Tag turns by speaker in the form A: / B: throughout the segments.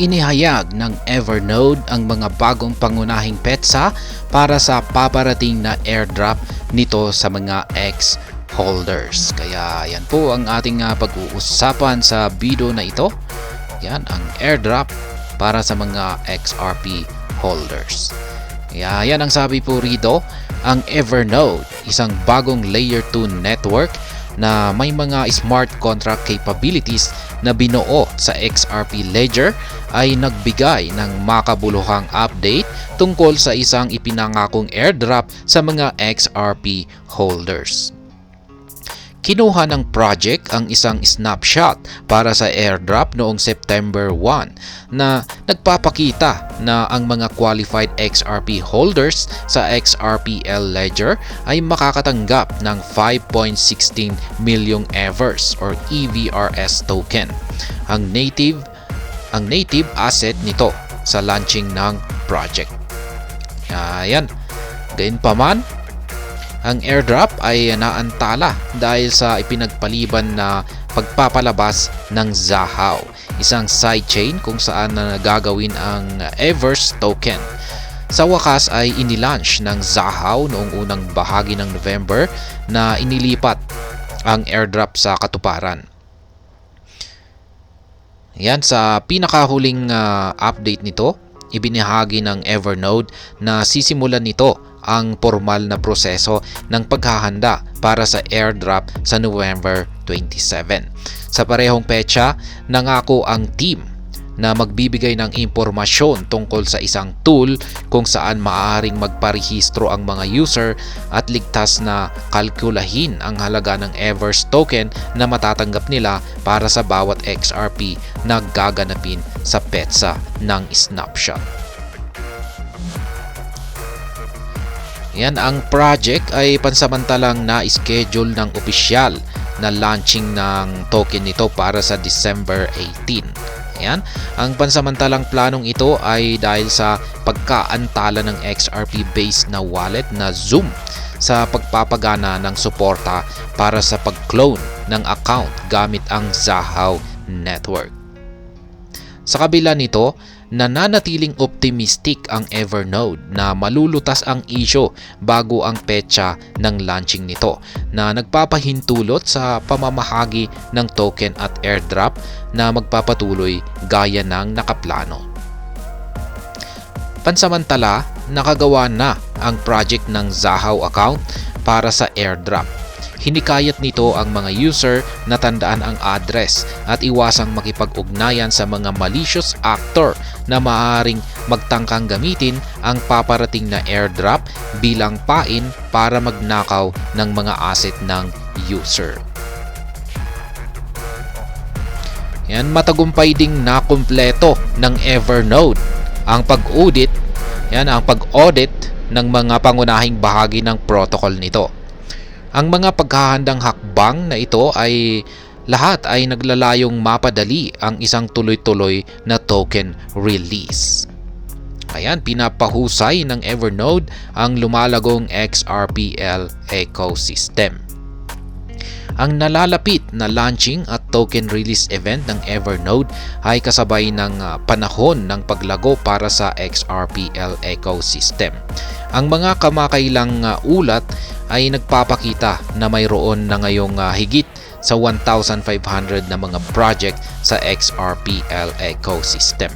A: Inihayag ng Evernode ang mga bagong pangunahing petsa para sa paparating na airdrop nito sa mga X holders. Kaya yan po ang ating uh, pag-uusapan sa video na ito. Yan ang airdrop para sa mga XRP holders. Kaya yan ang sabi po rito, ang Evernode, isang bagong layer 2 network na may mga smart contract capabilities na binuo sa XRP Ledger ay nagbigay ng makabuluhang update tungkol sa isang ipinangakong airdrop sa mga XRP holders. Kinuha ng project ang isang snapshot para sa airdrop noong September 1 na nagpapakita na ang mga qualified XRP holders sa XRPL Ledger ay makakatanggap ng 5.16 million EVERS or EVRS token. Ang native ang native asset nito sa launching ng project. Ayan. Gayunpaman, ang airdrop ay naantala dahil sa ipinagpaliban na pagpapalabas ng Zahaw, isang sidechain kung saan na gagawin ang Evers token. Sa wakas ay inilaunch ng Zahaw noong unang bahagi ng November na inilipat ang airdrop sa katuparan. Yan sa pinakahuling uh, update nito, ibinahagi ng Evernode na sisimulan nito ang formal na proseso ng paghahanda para sa airdrop sa November 27. Sa parehong petsa, nangako ang team na magbibigay ng impormasyon tungkol sa isang tool kung saan maaaring magparehistro ang mga user at ligtas na kalkulahin ang halaga ng Evers token na matatanggap nila para sa bawat XRP na gaganapin sa petsa ng snapshot. Yan ang project ay pansamantalang na-schedule ng opisyal na launching ng token nito para sa December 18. Yan. Ang pansamantalang planong ito ay dahil sa pagkaantala ng XRP based na wallet na Zoom sa pagpapagana ng suporta para sa pag-clone ng account gamit ang Zahaw network. Sa kabila nito, nananatiling optimistic ang Evernode na malulutas ang issue bago ang petsa ng launching nito na nagpapahintulot sa pamamahagi ng token at airdrop na magpapatuloy gaya ng nakaplano. Pansamantala, nakagawa na ang project ng Zahaw account para sa airdrop Hinikayat nito ang mga user na tandaan ang address at iwasang makipag-ugnayan sa mga malicious actor na maaaring magtangkang gamitin ang paparating na airdrop bilang pain para magnakaw ng mga asset ng user. Yan matagumpay ding nakumpleto ng Evernode ang pag-audit, yan ang pag-audit ng mga pangunahing bahagi ng protocol nito. Ang mga paghahandang hakbang na ito ay lahat ay naglalayong mapadali ang isang tuloy-tuloy na token release. Ayan, pinapahusay ng Evernode ang lumalagong XRPL ecosystem. Ang nalalapit na launching at token release event ng Evernode ay kasabay ng ah, panahon ng paglago para sa XRPL ecosystem. Ang mga kamakailang uh, ulat ay nagpapakita na mayroon na ngayong uh, higit sa 1,500 na mga project sa XRPL ecosystem.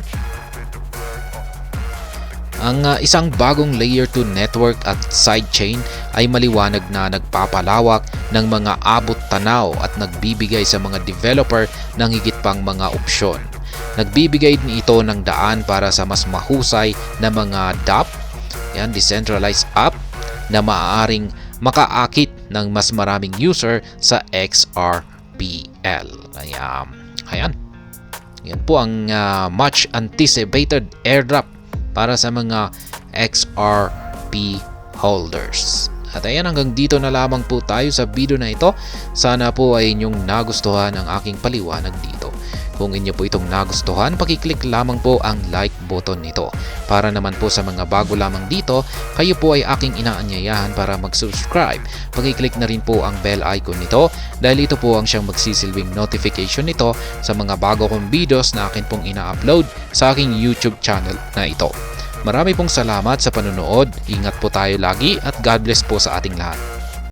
A: Ang uh, isang bagong layer 2 network at sidechain ay maliwanag na nagpapalawak ng mga abot tanaw at nagbibigay sa mga developer ng higit pang mga opsyon. Nagbibigay din ito ng daan para sa mas mahusay na mga DApp yan, decentralized app na maaaring makaakit ng mas maraming user sa XRPL. Ayan. Ayan. Yan po ang uh, much anticipated airdrop para sa mga XRP holders. At ayan hanggang dito na lamang po tayo sa video na ito. Sana po ay inyong nagustuhan ang aking paliwanag dito. Kung inyo po itong nagustuhan, pakiclick lamang po ang like button nito. Para naman po sa mga bago lamang dito, kayo po ay aking inaanyayahan para mag-subscribe. Pakiclick na rin po ang bell icon nito dahil ito po ang siyang magsisilbing notification nito sa mga bago kong videos na akin pong ina-upload sa aking YouTube channel na ito. Marami pong salamat sa panonood. Ingat po tayo lagi at God bless po sa ating lahat.